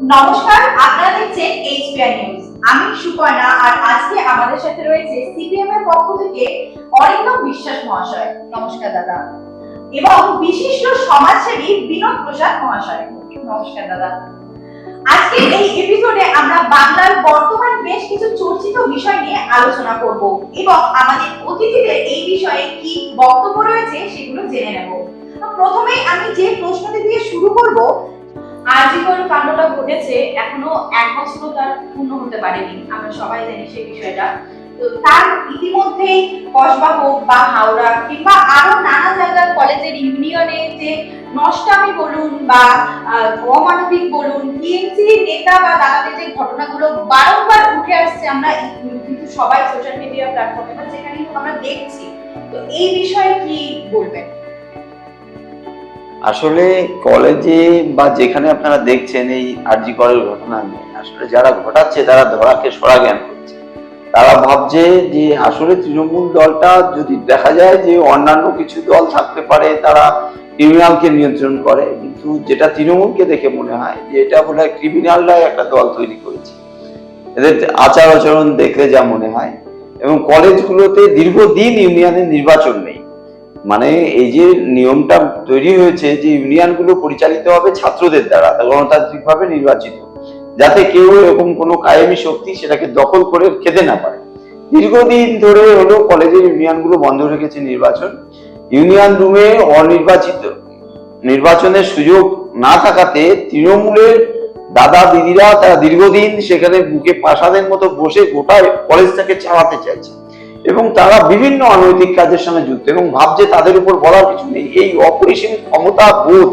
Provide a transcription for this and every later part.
নমস্কার, আপনারা দেখছেন এইচপিআর নিউজ আমি সুপর্ণা, আর আজকে আমাদের সাথে রয়েছে সিপিএম এর পক্ষ থেকে অরিন্দম বিশ্বাস মহাশয়। নমস্কার, দাদা। এবং বিশিষ্ট সমাজসেবী বিনোদ প্রসাদ মহাশয়। নমস্কার, দাদা। আজকে এই এপিসোডে আমরা বাংলার বর্তমান বেশ কিছু চর্চিত বিষয় নিয়ে আলোচনা করব এবং আমাদের অতিথিদের এই বিষয়ে কি বক্তব্য রয়েছে সেগুলো জেনে নেব। তো প্রথমেই আমি যে প্রশ্নটি দিয়ে শুরু করব আজীবন ঘটেছে, এখনও এক বছরও তার পূর্ণ হতে পারেনি। আমরা সবাই জানি সেই বিষয়টা। তো তার ইতিমধ্যেই কসবা হোক বা হাওড়া কিংবা আরও নানা জায়গার কলেজের ইউনিয়নে যে নষ্টামি বলুন বা অমানবিক বলুন, টিএমসি নেতা বা দাদাদের যে ঘটনাগুলো বারংবার উঠে আসছে আমরা কিন্তু সবাই সোশ্যাল মিডিয়া প্ল্যাটফর্মে বা যেখানে আমরা দেখছি। তো এই বিষয়ে কি বলবেন? আসলে কলেজে বা যেখানে আপনারা দেখছেন এই আরজি করের ঘটনা নিয়ে, আসলে যারা ঘটাচ্ছে, তারা ধরাকে সরা জ্ঞান করছে। তারা ভাবছে যে আসলে তৃণমূল দলটা যদি দেখা যায় যে অন্যান্য কিছু দল থাকতে পারে, তারা ক্রিমিনালকে নিয়ন্ত্রণ করে, কিন্তু যেটা তৃণমূলকে দেখে মনে হয় যে এটা বোধ হয় ক্রিমিনালরাই একটা দল তৈরি করেছে। এদের আচার আচরণ দেখলে যা মনে হয়। এবং কলেজগুলোতে দীর্ঘদিন ইউনিয়নের নির্বাচন নেই। মানে এই যে নিয়মটা তৈরি হয়েছে যে ইউনিয়নগুলো পরিচালিত হবে ছাত্রদের দ্বারা, গণতান্ত্রিকভাবে নির্বাচিত, যাতে কেউ এরকম কোনো কায়েমি শক্তি সেটাকে দখল করে খেতে না পারে। দীর্ঘদিন ধরে হলো কলেজের ইউনিয়নগুলো বন্ধ রেখেছে নির্বাচন। ইউনিয়ন রুমে অনির্বাচিত, নির্বাচনের সুযোগ না থাকাতে তৃণমূলের দাদা দিদিরা তারা দীর্ঘদিন সেখানে বুকে পাশাদের মতো বসে গোটা কলেজটাকে চালাতে চাইছে। এবং তারা বিভিন্ন অনৈতিক কাজের সঙ্গে যুক্ত এবং ভাবছে তাদের উপর বলার কিছু নেই। এই অপরিসীম ক্ষমতা বোধ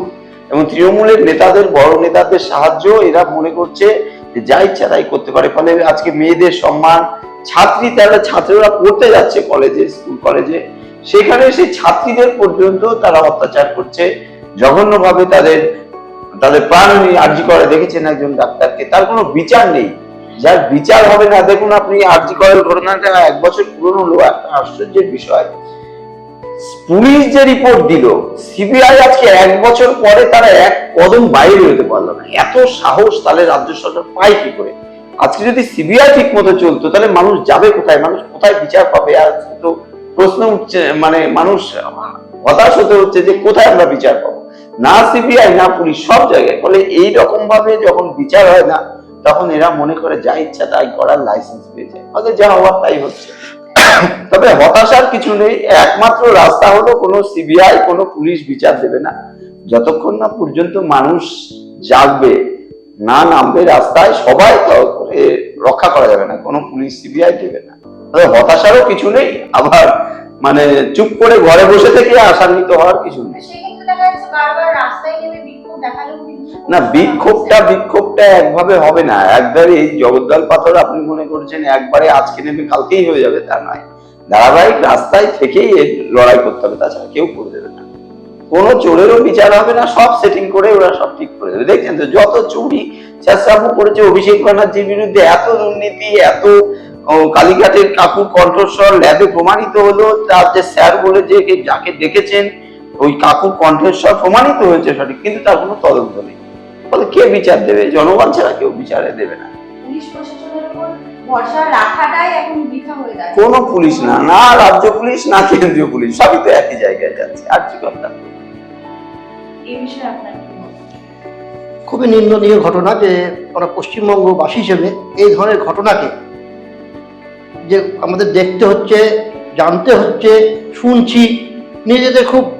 এবং তৃণমূলের নেতাদের, বড় নেতাদের সাহায্য এরা মনে করছে যে যা ইচ্ছা তাই করতে পারে। ফলে আজকে মেয়েদের সম্মান, ছাত্রী তারা ছাত্ররা পড়তে যাচ্ছে কলেজে স্কুল কলেজে সেখানে সেই ছাত্রীদের পর্যন্ত তারা অত্যাচার করছে। জঘন্যভাবে তাদের তাদের প্রাণ আর্জি করে দেখেছেন একজন ডাক্তারকে। তার কোনো বিচার নেই। যার বিচার হবে না, দেখুন আপনি আরজি করের ঘটনাটা এক বছর পুরনো হলো একটা আশ্চর্যের বিষয়। পুলিশ যে রিপোর্ট দিল সিবিআই আজকে এক বছর পরে তারা এক কদম বাইরে বেরোতে পারল না। এত সাহস তাহলে রাজ্য সরকার পায় কি করে? আজকে যদি সিবিআই ঠিক মতো চলতো, তাহলে মানুষ যাবে কোথায়? মানুষ কোথায় বিচার পাবে? আর তো প্রশ্ন উঠছে মানে মানুষ হতাশ হতে হচ্ছে যে কোথায় আমরা বিচার পাবো? না সিবিআই না পুলিশ, সব জায়গায়। ফলে এই রকম ভাবে যখন বিচার হয় না তখন এরা মনে করে, যা ইচ্ছা তাই করার লাইসেন্স পেয়ে যায়। ফলে যা হওয়ার তাই হচ্ছে। তবে হতাশার কিছু নেই, একমাত্র রাস্তা হলো কোনো সিবিআই কোনো পুলিশ বিচার দেবে না। যতক্ষণ না পর্যন্ত মানুষ জাগবে, না নামবে রাস্তায়, সবাই রক্ষা করা যাবে না, কোনো পুলিশ সিবিআই দেবে না। তবে হতাশারও কিছু নেই, আবার মানে চুপ করে ঘরে বসে থেকে আশান্বিত হওয়ার কিছু নেই। রাস্তায় না, বিক্ষোভটা বিক্ষোভটা একভাবে হবে না। একবারে এই জগদ্দল পাথর আপনি মনে করছেন একবারে আজকে নেমে কালকেই হয়ে যাবে, তা নয়। ধারাবাহিক রাস্তায় থেকেই লড়াই করতে হবে, তাছাড়া কেউ করে দেবে না। কোনো চোরেরও বিচার হবে না, সব সেটিং করে ওরা সব ঠিক করে দেবে। দেখছেন তো, যত চুরি চেষ্টাপু করেছে অভিষেক ব্যানার্জির বিরুদ্ধে, এত দুর্নীতি, এত কালীঘাটের কাকুর কণ্ঠস্বর ল্যাবে প্রমাণিত হলো, তার যে স্যার বলে যে যাকে দেখেছেন ওই কাকুর কণ্ঠস্বর প্রমাণিত হয়েছে সঠিক কিন্তু তার কোনো তদন্ত নেই। ফলে কে বিচার দেবে? জনগণ ছাড়া কেউ বিচারে দেবে না। হয়ে কোনো পুলিশ না না রাজ্য পুলিশ না কেন্দ্রীয় পুলিশ সবই তো একই জায়গায় যাচ্ছে। আর কি কথা? এই বিষয়ে আপনার কি মত? খুবই নিন্দনীয় ঘটনা যে আমরা পশ্চিমবঙ্গবাসী হিসেবে এই ধরনের ঘটনাকে যে আমাদের দেখতে হচ্ছে জানতে হচ্ছে শুনছি নিজেদের খুব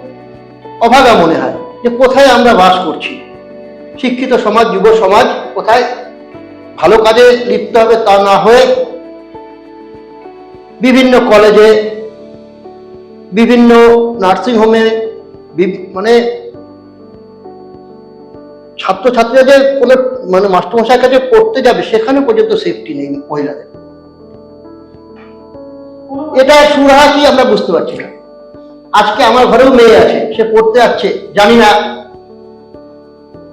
অভাগা মনে হয় যে কোথায় আমরা বাস করছি। শিক্ষিত সমাজ, যুব সমাজ কোথায় ভালো কাজে লিপ্ত হবে তা না হয়ে বিভিন্ন কলেজে, বিভিন্ন নার্সিংহোমে মানে ছাত্রছাত্রীরা যে কোনো মানে মাস্টারমশাইয়ের কাছে পড়তে যাবে, সেখানে পর্যন্ত সেফটি নেই মহিলাদের। এটা সুরাহা কি আমরা বুঝতে পারছি না। আজকে আমার ঘরেও মেয়ে আছে সে পড়তে যাচ্ছে জানি না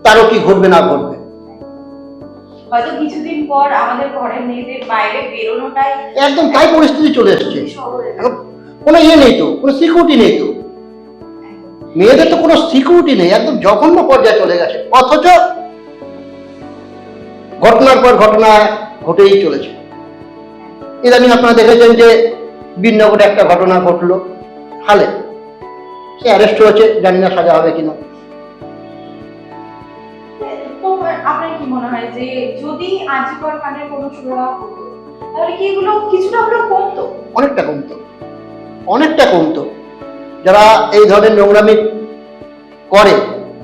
তারও কি ঘটবে না ঘটবে। হয়তো কিছুদিন পর আমাদের ঘরের মেয়েদের বাইরে বেরোনোটাই একদম তাই পরিস্থিতি চলে এসছে। কোনো ইয়ে নেই তো কোনো সিকিউরিটি নেই তো। মেয়েদের তো কোনো সিকিউরিটি নেই একদম জঘন্য পর্যায়ে চলে গেছে। অথচ ঘটনার পর ঘটনা ঘটেই চলেছে। ইদানিং আপনারা দেখেছেন যে বিনগরে একটা ঘটনা ঘটলো হালে। সে অ্যারেস্ট হয়েছে জানি না সাজা হবে কিনা। আপনার কি মনে হয় যে যদি আজিকর কাণ্ডের কোনো সুরা হতো তাহলে কি এগুলো কিছুটা হলেও কমতো? অনেকটা কমতো। অনেকটা কমতো। যারা এই ধরনের নোংরামি করে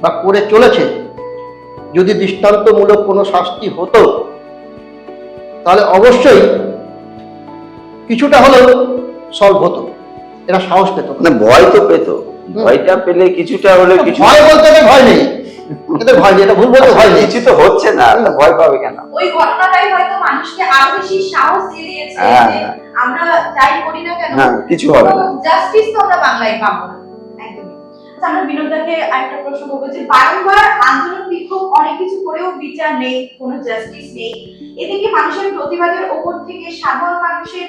বা করে চলেছে যদি দৃষ্টান্তমূলক কোনো শাস্তি হতো তাহলে অবশ্যই কিছুটা হলেও সলভ হতো। এরা সাহস পেত মানে ভয় তো পেতো। ভয়টা পেলে কিছুটা হলে কিছু ভয় বলতে ভয় নেই। ভয় নেই এটা ভুল বলতে ভয় নেই। কিছু তো হচ্ছে না ভয় পাবে কেন? ওই ঘটনাটাই হয়তো মানুষকে আরও বেশি সাহস দিয়েছে হ্যাঁ, যে হ্যাঁ। আমরা যাই করি না কেন হ্যাঁ কিছু হবে না। জাস্টিস তো আমরা বাংলায় পাবো না। আচ্ছা আমরা বিনোদাকে আরেকটা প্রশ্ন করব যে বারংবার আন্দোলন বিক্ষোভ অনেক কিছু করেও বিচার নেই কোনো জাস্টিস নেই। এতে কি মানুষের প্রতিবাদের ওপর থেকে সাধারণ মানুষের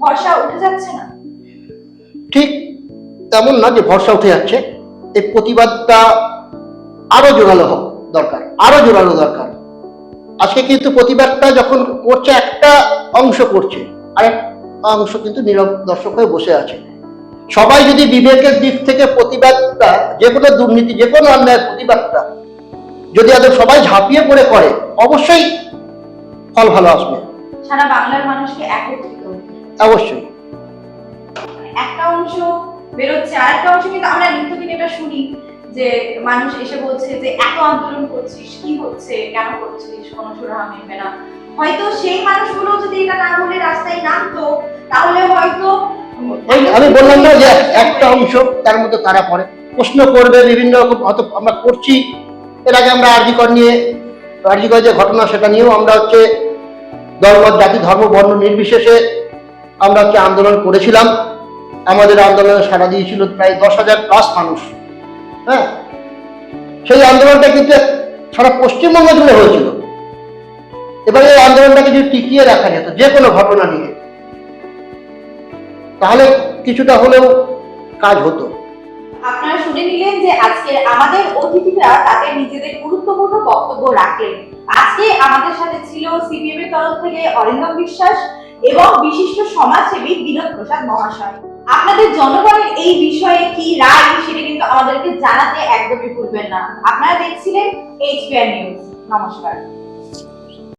ভরসা উঠে যাচ্ছে না? ঠিক তেমন না যে ভরসা উঠে যাচ্ছে এই প্রতিবাদটা আরও জোরালো হোক দরকার আরও জোরালো দরকার। আজকে কিন্তু প্রতিবাদটা যখন করছে একটা অংশ করছে আর অংশ কিন্তু নীরব দর্শক হয়ে বসে আছে। সবাই যদি বিবেকের দিক থেকে প্রতিবাদটা যে কোনো দুর্নীতি যে কোনো অন্যায়ের প্রতিবাদটা যদি আদৌ সবাই ঝাঁপিয়ে পড়ে করে অবশ্যই ফল ভালো আসবে। সারা বাংলার মানুষকে একত্রিত অবশ্যই। একটা অংশ বেরোচ্ছে। আর একটা অংশ কিন্তু আমরা নিত্যদিন এটা শুনি যে মানুষ এসে বলছে যে, এত আন্দোলন করছিস, কি হচ্ছে? কেন করছিস? সুরাহা মিলবে না। হয়তো সেই মানুষগুলো যদি এটা না বলে রাস্তায় নামতো, তাহলে হয়তো আমি বললাম না যে, একটা অংশ তার মধ্যে তারা পড়ে। প্রশ্ন করবে বিভিন্ন রকম, হয়তো আমরা করছি। এর আগে আমরা আরজিকর নিয়ে, আরজিকর যে ঘটনা সেটা নিয়েও আমরা হচ্ছে দলমত জাতি, ধর্ম, বর্ণ নির্বিশেষে আমরা হচ্ছে আন্দোলন করেছিলাম। আমাদের আন্দোলনে সাড়া দিয়েছিল প্রায় দশ হাজার প্লাস মানুষ। হ্যাঁ? সেই আন্দোলনটা কিন্তু সারা পশ্চিমবঙ্গ জুড়ে হয়েছিল। এবারে এই আন্দোলনটাকে যদি টিকিয়ে রাখা যেত যে কোনো ঘটনা নিয়ে, তাহলে কিছুটা হলেও কাজ হতো। আপনারা শুনে নিলেন যে আজকে আমাদের অতিথিরা তাদের নিজেদের গুরুত্বপূর্ণ বক্তব্য রাখলেন। আজকে আমাদের সাথে ছিল সিপিএম এর তরফ থেকে অরিন্দম বিশ্বাস এবং বিশিষ্ট সমাজসেবী বিনোদ প্রসাদ মহাশয়। আপনাদের জনগণের এই বিষয়ে কি রায়, সেটা কিন্তু আমাদেরকে জানাতে একদমই ভুলবেন না। আপনারা দেখছিলেন এইচপিআর নিউজ নমস্কার।